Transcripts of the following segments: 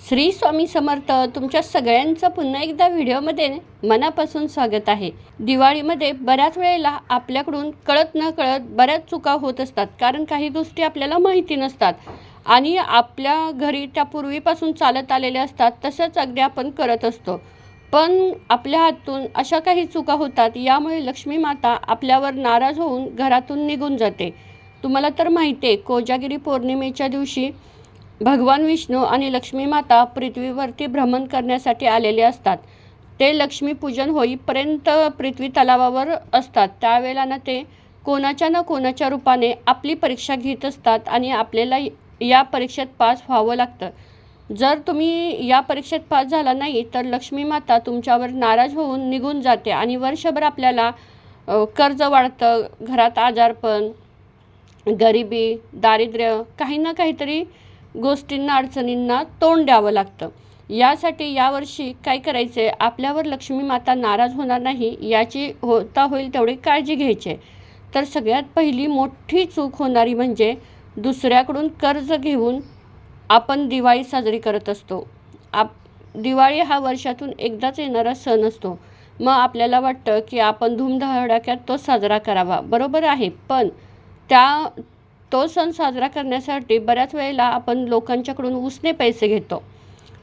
श्री स्वामी समर्थ तुमच्या सगळ्यांचं पुन्हा एकदा व्हिडिओमध्ये मनापासून स्वागत आहे. दिवाळीमध्ये बऱ्याच वेळेला आपल्याकडून कळत न कळत बऱ्याच चुका होत असतात कारण काही गोष्टी आपल्याला माहिती नसतात. आणि आपल्या घरी त्या पूर्वीपासून चालत आलेल्या असतात तसंच अगदी आपण करत असतो. पण आपल्या हातून अशा काही चुका होतात यामुळे लक्ष्मी माता आपल्यावर नाराज होऊन घरातून निघून जाते. तुम्हाला तर माहिती आहे कोजागिरी पौर्णिमेच्या दिवशी भगवान विष्णू आणि लक्ष्मी माता पृथ्वीवरती भ्रमण करण्यासाठी आलेले असतात. ते लक्ष्मीपूजन होईपर्यंत पृथ्वी तलावावर असतात. त्यावेळेला ना ते कोणाच्या ना कोणाच्या रूपाने आपली परीक्षा घेत असतात आणि आपल्याला या परीक्षेत पास व्हावं लागतं. जर तुम्ही या परीक्षेत पास झाला नाही तर लक्ष्मी माता तुमच्यावर नाराज होऊन निघून जाते आणि वर्षभर आपल्याला कर्ज वाढतं घरात आजारपण गरिबी दारिद्र्य काही ना काहीतरी गोष्टींना अडचणींना तोंड द्यावं लागतं. यासाठी यावर्षी काय करायचे आपल्यावर लक्ष्मी माता नाराज होणार नाही याची होता होईल तेवढी काळजी घ्यायची. तर सगळ्यात पहिली मोठी चूक होणारी म्हणजे दुसऱ्याकडून कर्ज घेऊन आपण दिवाळी साजरी करत असतो. आप दिवाळी हा वर्षातून एकदाच येणारा सण असतो. मग आपल्याला वाटतं की आपण धूमधडाक्यात तो साजरा करावा. बरोबर आहे. पण त्या तो सण साजरा करण्यासाठी बऱ्याच वेळेला आपण लोकांच्याकडून उसने पैसे घेतो.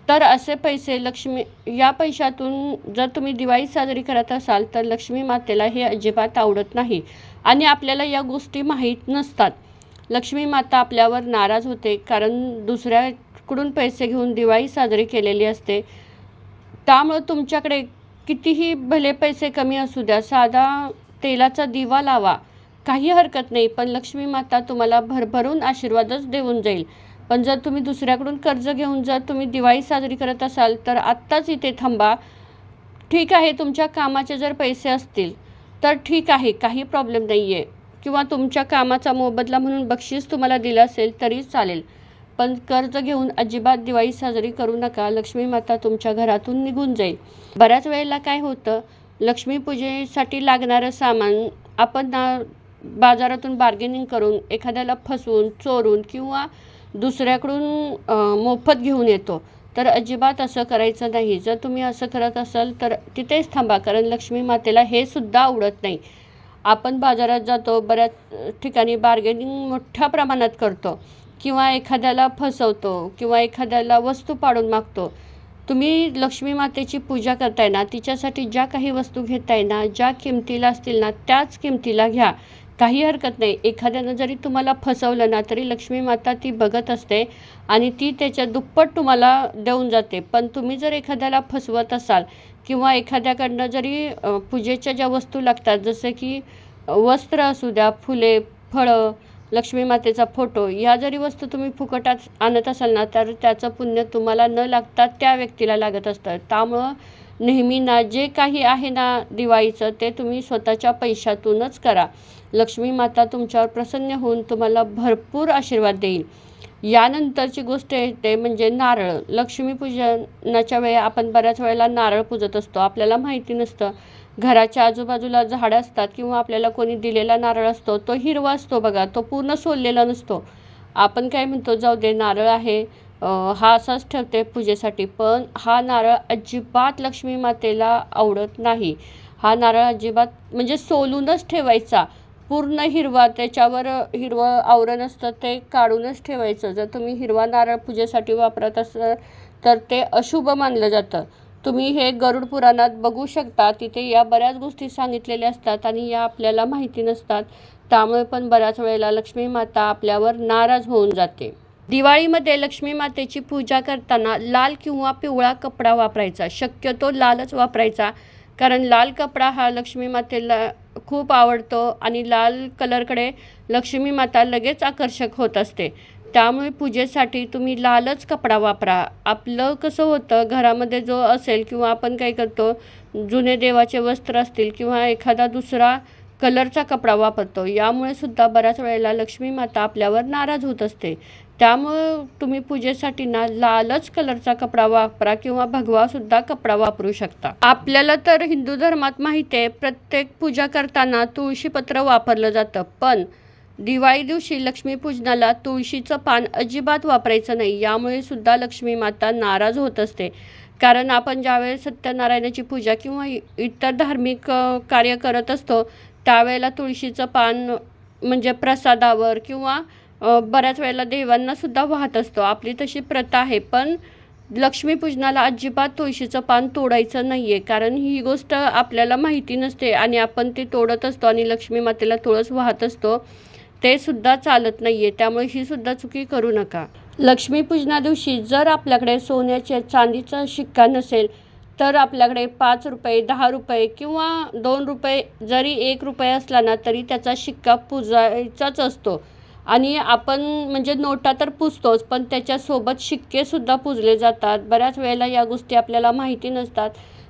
तर असे पैसे लक्ष्मी या पैशातून जर तुम्ही दिवाळी साजरी करत असाल तर लक्ष्मी मातेला हे अजिबात आवडत नाही आणि आपल्याला या गोष्टी माहीत नसतात. लक्ष्मी माता आपल्यावर नाराज होते कारण दुसऱ्याकडून पैसे घेऊन दिवाळी साजरी केलेली असते. त्यामुळं तुमच्याकडे कितीही भले पैसे कमी असू द्या साधा तेलाचा दिवा लावा. काही हरकत नाही पण लक्ष्मी माता तुम्हाला भरभरून आशीर्वादच देऊन जाईल. पण जर तुम्ही दुसऱ्याकडून कर्ज घेऊन जर तुम्ही दिवाळी साजरी करत असाल तर आत्ताच इथे थांबा. ठीक आहे तुमच्या कामाचे जर पैसे असतील तर ठीक आहे काही प्रॉब्लेम नाही आहे किंवा तुमच्या कामाचा मोबदला म्हणून बक्षीस तुम्हाला दिलं असेल तरी चालेल. पण कर्ज घेऊन अजिबात दिवाळी साजरी करू नका. लक्ष्मी माता तुमच्या घरातून निघून जाईल. बऱ्याच वेळेला काय होतं लक्ष्मीपूजेसाठी लागणारं सामान आपण ना बाजारातून बार्गेनिंग करून एखाद्याला फसवून चोरून किंवा दुसऱ्याकडून मोफत घेऊन येतो तर अजिबात असं करायचं नाही. जर तुम्ही असं करत असाल तर तिथेच थांबा कारण लक्ष्मी मातेला हे सुद्धा आवडत नाही. आपण बाजारात जातो बऱ्याच ठिकाणी बार्गेनिंग मोठ्या प्रमाणात करतो. किंवा एखाद्याला फसवतो किंवा एखाद्याला वस्तू पाडून मागतो. तुम्ही लक्ष्मी मातेची पूजा करताय ना तिच्यासाठी ज्या काही वस्तू घेताय ना ज्या किमतीला असतील ना त्याच किमतीला घ्या. काही हरकत नाही. एखाद्यानं जरी तुम्हाला फसवलं ना तरी लक्ष्मी माता ती बघत असते आणि ती त्याच्या दुप्पट तुम्हाला देऊन जाते. पण तुम्ही जर एखाद्याला फसवत असाल किंवा एखाद्याकडनं जरी पूजेच्या ज्या वस्तू लागतात जसं की वस्त्र असू द्या फुले फळं लक्ष्मी मातेचा फोटो या जरी वस्तू तुम्ही फुकटात आणत असाल ना तर त्याचं पुण्य तुम्हाला न लागता त्या व्यक्तीला लागत असतं. त्यामुळं नेहमी ना जे काही आहे ना दिवाळीचं ते तुम्ही स्वतःच्या पैशातूनच करा. लक्ष्मी माता तुमच्यावर प्रसन्न होऊन तुम्हाला भरपूर आशीर्वाद देईल. यानंतरची गोष्ट येते म्हणजे नारळ. लक्ष्मीपूजनाच्या वेळी आपण बऱ्याच वेळेला नारळ पूजत असतो. आपल्याला माहिती नसतं. घराच्या आजूबाजूला झाडं असतात किंवा आपल्याला कोणी दिलेला नारळ असतो तो हिरवा असतो बघा. तो पूर्ण सोललेला नसतो. आपण काय म्हणतो जाऊ दे नारळ आहे. हा असाच ठेवते पूजेसाठी. पण हा नारळ अजिबात लक्ष्मी मातेला आवडत नाही. हा नारळ अजिबात म्हणजे सोलूनच ठेवायचा. पूर्ण हिरवा त्याच्यावर हिरवं आवरण असतं ते काढूनच ठेवायचं. जर तुम्ही हिरवा नारळ पूजेसाठी वापरत असाल तर ते अशुभ मानलं जातं. तुम्ही हे गरुड पुराणात बघू शकता. तिथे या बऱ्याच गोष्टी सांगितलेल्या असतात आणि या आपल्याला माहिती नसतात. त्यामुळे पण बऱ्याच वेळेला लक्ष्मी माता आपल्यावर नाराज होऊन जाते. दिवाळीमध्ये लक्ष्मी मातेची पूजा करताना लाल किंवा पिवळा कपडा वापरायचा. शक्यतो लालच वापरायचा कारण लाल कपडा हा लक्ष्मी मातेला खूप आवडतो आणि लाल कलरकडे लक्ष्मी माता लगेच आकर्षक होत असते. त्यामुळे पूजेसाठी तुम्ही लालच कपडा वापरा. आपलं कसं होतं घरामध्ये जो असेल किंवा आपण काय करतो जुने देवाचे वस्त्र असतील किंवा एखादा दुसरा कलरचा कपडा वापरतो यामुळे सुद्धा बऱ्याच वेळेला लक्ष्मी माता आपल्यावर नाराज होत असते. त्यामुळं तुम्ही पूजेसाठी ना लालच कलरचा कपडा वापरा किंवा भगवासुद्धा कपडा वापरू शकता. आपल्याला तर हिंदू धर्मात माहिती आहे प्रत्येक पूजा करताना तुळशीपत्र वापरलं जातं. पण दिवाळी दिवशी लक्ष्मीपूजनाला तुळशीचं पान अजिबात वापरायचं नाही. यामुळे सुद्धा लक्ष्मी माता नाराज होत असते. कारण आपण ज्यावेळेस सत्यनारायणाची पूजा किंवा इतर धार्मिक कार्य करत असतो त्यावेळेला तुळशीचं पान म्हणजे प्रसादावर किंवा बऱ्याच वेळेला देवांना सुद्धा वाहत असतो. आपली तशी प्रथा आहे पण लक्ष्मीपूजनाला अजिबात तुळशीचं पान तोडायचं नाही आहे कारण ही गोष्ट आपल्याला माहिती नसते आणि आपण ते तोडत असतो आणि लक्ष्मी मातेला तुळस वाहत असतो ते सुद्धा चालत नाही आहे त्यामुळे ही सुद्धा चुकी करू नका. लक्ष्मीपूजना दिवशी जर आपल्याकडे सोन्याच्या चांदीचा शिक्का नसेल तर आपल्याकडे पाच रुपये दहा रुपये किंवा दोन रुपये जरी एक रुपये असला ना तरी त्याचा शिक्का पुजायचाच असतो. आणि आपण म्हणजे नोटा तर पुजतोच पण त्याच्यासोबत शिक्केसुद्धा पुजले जातात. बऱ्याच वेळेला या गोष्टी आपल्याला माहिती नसतात.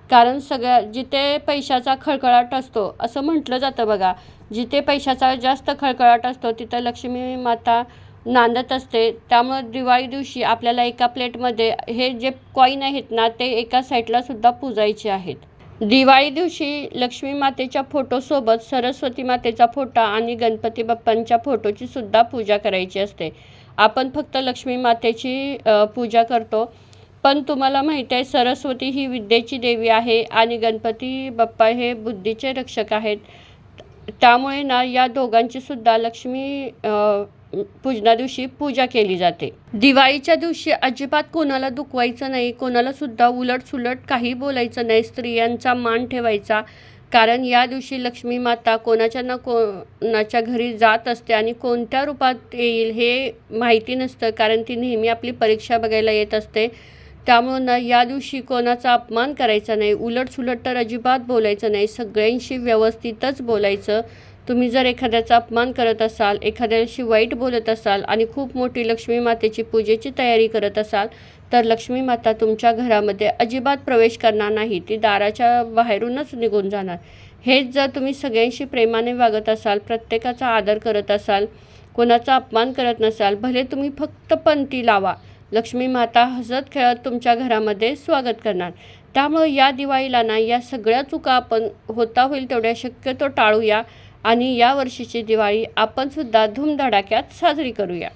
कारण सगळ्या जिथे पैशाचा खळखळाट असतो असं म्हटलं जातं बघा. जिथे पैशाचा जास्त खळखळाट असतो तिथं लक्ष्मी माता नांदत असते. त्यामुळं दिवाळी दिवशी आपल्याला एका प्लेटमध्ये हे जे कॉईन आहेत ना ते एका साईडला सुद्धा पुजायचे आहेत. दिवाळी दिवशी लक्ष्मी मातेच्या फोटोसोबत सरस्वती मातेचा फोटो आणि गणपती बाप्पांच्या फोटोची सुद्धा पूजा करायची असते. आपण फक्त लक्ष्मी मातेची पूजा करतो. पण तुम्हाला माहीत आहे सरस्वती ही विद्येची देवी आहे आणि गणपती बाप्पा हे बुद्धीचे रक्षक आहेत. त्यामुळे ना या दोघांची सुद्धा लक्ष्मी पूजना दिवशी पूजा केली जाते. दिवाळीच्या दिवशी अजिबात कोणाला दुखवायचं नाही कोणाला सुद्धा उलट सुलट काही बोलायचं नाही स्त्रियांचा मान ठेवायचा. कारण या दिवशी लक्ष्मी माता कोणाच्या ना कोणाच्या घरी जात असते आणि कोणत्या रूपात येईल हे माहिती नसतं कारण ती नेहमी आपली परीक्षा बघायला येत असते. त्यामुळं ना या दिवशी कोणाचा अपमान करायचा नाही उलट सुलट तर अजिबात बोलायचं नाही सगळ्यांशी व्यवस्थितच बोलायचं. तुम्ही जर एखाद्याचा अपमान करत असाल एखाद्याशी वाईट बोलत असाल आणि खूप मोठी लक्ष्मी मातेची पूजेची तयारी करत असाल तर लक्ष्मी माता तुमच्या घरामध्ये अजिबात प्रवेश करणार नाही. ती दाराच्या बाहेरूनच निघून जाणार. हेच जर तुम्ही सगळ्यांशी प्रेमाने वागत असाल प्रत्येकाचा आदर करत असाल कोणाचा अपमान करत नसाल भले तुम्ही फक्त पंथी लावा. लक्ष्मी माता हसत खेळत तुमच्या घरामध्ये स्वागत करणार. त्यामुळे या दिवाळीला ना या सगळ्या चुका आपण होता होईल तेवढ्या शक्यतो टाळूया. आणि या वर्षीची दिवाळी आपणसुद्धा धूमधडाक्यात साजरी करूया.